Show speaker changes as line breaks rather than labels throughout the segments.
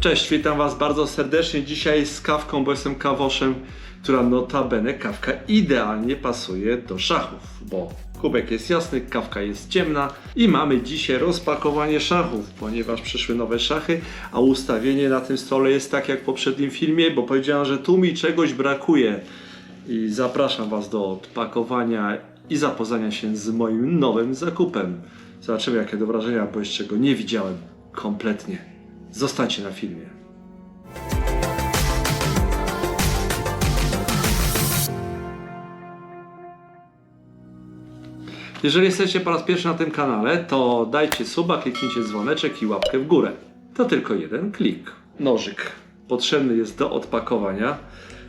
Cześć, witam Was bardzo serdecznie dzisiaj z kawką, bo jestem kawoszem, która notabene kawka idealnie pasuje do szachów, bo kubek jest jasny, kawka jest ciemna i mamy dzisiaj rozpakowanie szachów, ponieważ przyszły nowe szachy, a ustawienie na tym stole jest tak jak w poprzednim filmie, bo powiedziałem, że tu mi czegoś brakuje i zapraszam Was do odpakowania i zapoznania się z moim nowym zakupem. Zobaczymy jakie do wrażenia, bo jeszcze go nie widziałem kompletnie. Zostańcie na filmie. Jeżeli jesteście po raz pierwszy na tym kanale, to dajcie suba, kliknijcie dzwoneczek i łapkę w górę. To tylko jeden klik. Nożyk potrzebny jest do odpakowania.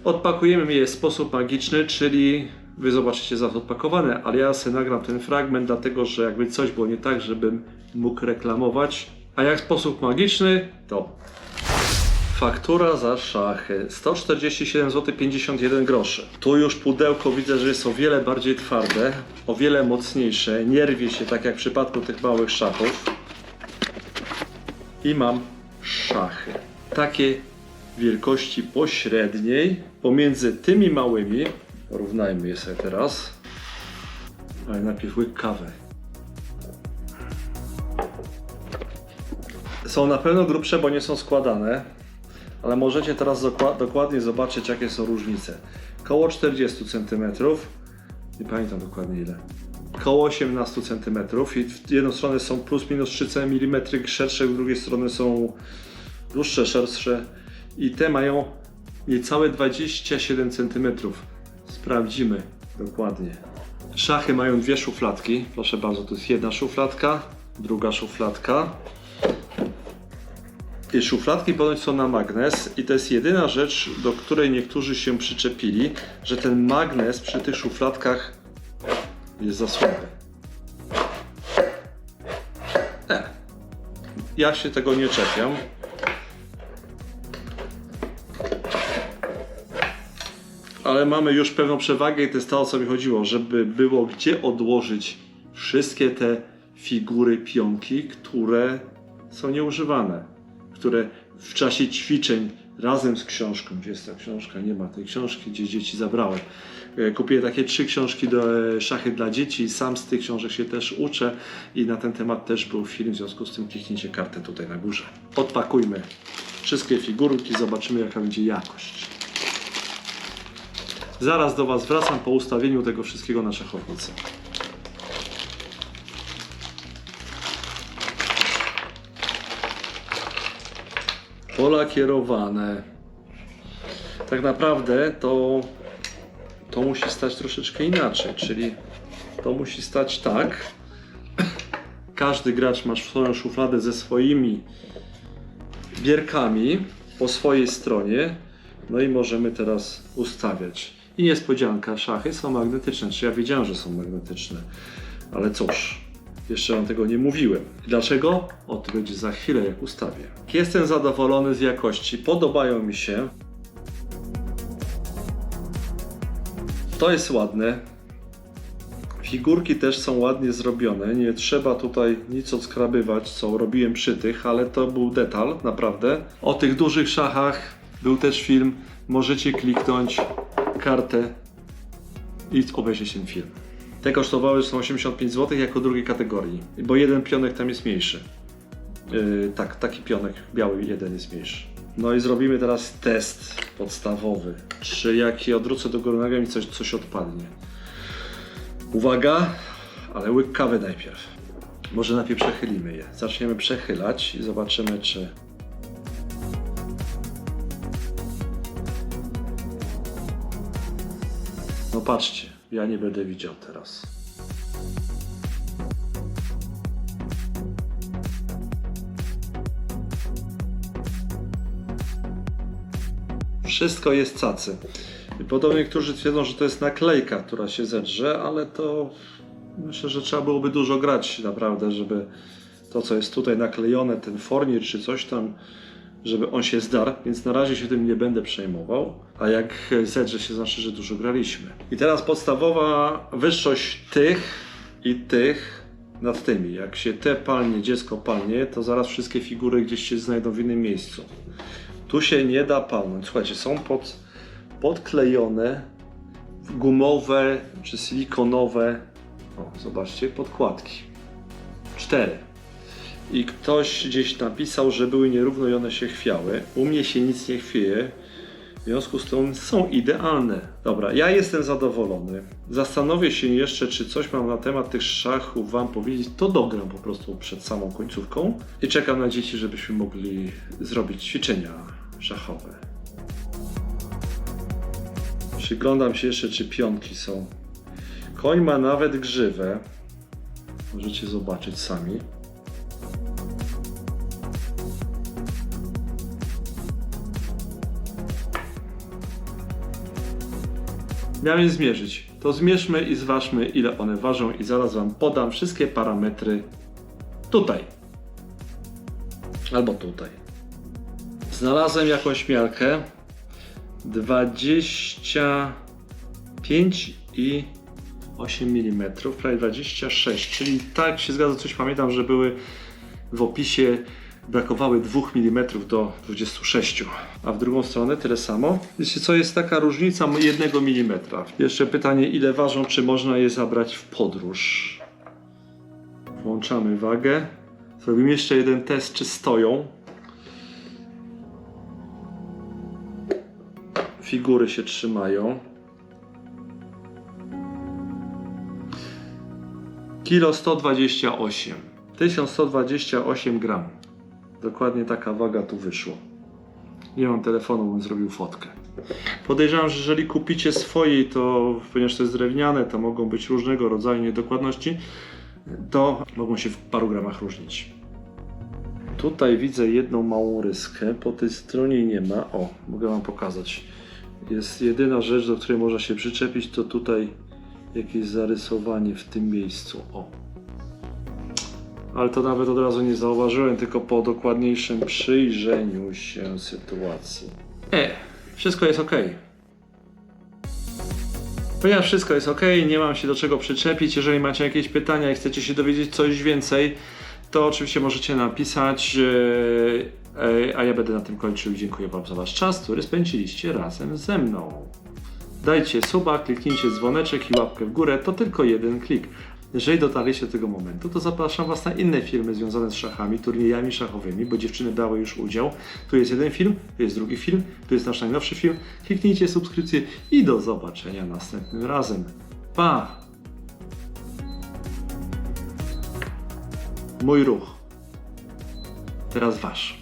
Odpakujemy je w sposób magiczny, czyli wy zobaczycie za to odpakowane, ale ja sobie nagram ten fragment, dlatego że jakby coś było nie tak, żebym mógł reklamować. A jak sposób magiczny, to Faktura za szachy 147 zł 51 groszy. Tu już pudełko widzę, że jest o wiele bardziej twarde, o wiele mocniejsze, nie rwie się tak jak w przypadku tych małych szachów. I mam szachy. Takie wielkości pośredniej pomiędzy tymi małymi. Porównajmy je sobie teraz. Ale najpierw łyk kawy. Są na pewno grubsze, bo nie są składane ale możecie teraz dokła- dokładnie zobaczyć, jakie są różnice. Koło 40 cm, nie pamiętam dokładnie ile, koło 18 cm i w jedną stronę są plus minus 3 mm szersze, w drugiej strony są dłuższe, szersze i te mają niecałe 27 cm. Sprawdzimy dokładnie. Szachy mają dwie szufladki, proszę bardzo, to jest jedna szufladka, druga szufladka. Szufladki ponoć są na magnes i to jest jedyna rzecz, do której niektórzy się przyczepili, że ten magnes przy tych szufladkach jest za słaby. E. Ja się tego nie czepiam. Ale mamy już pewną przewagę i to jest to o co mi chodziło, żeby było gdzie odłożyć wszystkie te figury, pionki, które są nieużywane które w czasie ćwiczeń razem z książką, gdzie jest ta książka, nie ma tej książki, gdzie dzieci zabrałem. E, Kupiłem takie trzy książki do e, szachy dla dzieci sam z tych książek się też uczę i na ten temat też był film, w związku z tym kliknijcie kartę tutaj na górze. Odpakujmy wszystkie figurki, zobaczymy jaka będzie jakość. Zaraz do Was wracam po ustawieniu tego wszystkiego na szachownicy. Pola kierowane. Tak naprawdę to, to musi stać troszeczkę inaczej, czyli to musi stać tak. Każdy gracz ma swoją szufladę ze swoimi bierkami po swojej stronie. No i możemy teraz ustawiać. I niespodzianka, szachy są magnetyczne. Czy ja wiedziałem, że są magnetyczne, ale cóż, jeszcze wam tego nie mówiłem. Dlaczego? O to będzie za chwilę, jak ustawię. Jestem zadowolony z jakości, podobają mi się. To jest ładne. Figurki też są ładnie zrobione. Nie trzeba tutaj nic odskrabywać, co robiłem przy tych, ale to był detal, naprawdę. O tych dużych szachach był też film. Możecie kliknąć kartę i obejrzeć ten film. Te kosztowały są 85 zł jako drugiej kategorii, bo jeden pionek tam jest mniejszy. Yy, tak, taki pionek biały jeden jest mniejszy. No i zrobimy teraz test podstawowy. Czy jak je odwrócę do góry nogami coś, coś odpadnie. Uwaga, ale łyk kawy najpierw. Może najpierw przechylimy je. Zaczniemy przechylać i zobaczymy czy... No patrzcie, ja nie będę widział teraz. Wszystko jest cacy. Podobnie niektórzy twierdzą, że to jest naklejka, która się zedrze, ale to myślę, że trzeba byłoby dużo grać naprawdę, żeby to, co jest tutaj naklejone, ten fornir czy coś tam, żeby on się zdarł, więc na razie się tym nie będę przejmował. A jak zedrze się, znaczy, że dużo graliśmy. I teraz podstawowa wyższość tych i tych nad tymi. Jak się te palnie, dziecko palnie, to zaraz wszystkie figury gdzieś się znajdą w innym miejscu. Tu się nie da palnąć. Słuchajcie, są pod, podklejone gumowe czy silikonowe, o, zobaczcie, podkładki. Cztery. I ktoś gdzieś napisał, że były nierówno i one się chwiały. U mnie się nic nie chwieje. W związku z tym są idealne. Dobra, ja jestem zadowolony. Zastanowię się jeszcze, czy coś mam na temat tych szachów Wam powiedzieć. To dogram po prostu przed samą końcówką. I czekam na dzieci, żebyśmy mogli zrobić ćwiczenia szachowe. Przyglądam się jeszcze, czy pionki są. Koń ma nawet grzywę. Możecie zobaczyć sami. Miałem zmierzyć. To zmierzmy i zważmy, ile one ważą, i zaraz Wam podam wszystkie parametry tutaj. Albo tutaj. Znalazłem jakąś miarkę 25 i 8 mm, prawie 26, czyli tak się zgadza, coś pamiętam, że były w opisie brakowały 2 mm do 26, a w drugą stronę tyle samo. Wiecie co, jest taka różnica 1 mm. Jeszcze pytanie, ile ważą, czy można je zabrać w podróż. Włączamy wagę. Zrobimy jeszcze jeden test, czy stoją. Figury się trzymają. Kilo 128. 1128 gram. Dokładnie taka waga tu wyszło. Nie mam telefonu, bym zrobił fotkę. Podejrzewam, że jeżeli kupicie swojej, to ponieważ to jest drewniane, to mogą być różnego rodzaju niedokładności, to mogą się w paru gramach różnić. Tutaj widzę jedną małą ryskę, po tej stronie nie ma. O, mogę Wam pokazać. Jest jedyna rzecz, do której można się przyczepić, to tutaj jakieś zarysowanie w tym miejscu. O, ale to nawet od razu nie zauważyłem, tylko po dokładniejszym przyjrzeniu się sytuacji. E, wszystko jest ok. Ponieważ wszystko jest ok, nie mam się do czego przyczepić. Jeżeli macie jakieś pytania i chcecie się dowiedzieć coś więcej, to oczywiście możecie napisać, e, e, a ja będę na tym kończył. Dziękuję Wam za Wasz czas, który spędziliście razem ze mną. Dajcie suba, kliknijcie dzwoneczek i łapkę w górę, to tylko jeden klik. Jeżeli dotarliście do tego momentu, to zapraszam Was na inne filmy związane z szachami, turniejami szachowymi, bo dziewczyny dały już udział. Tu jest jeden film, tu jest drugi film, tu jest nasz najnowszy film. Kliknijcie subskrypcję i do zobaczenia następnym razem. Pa! Mój ruch. Teraz Wasz.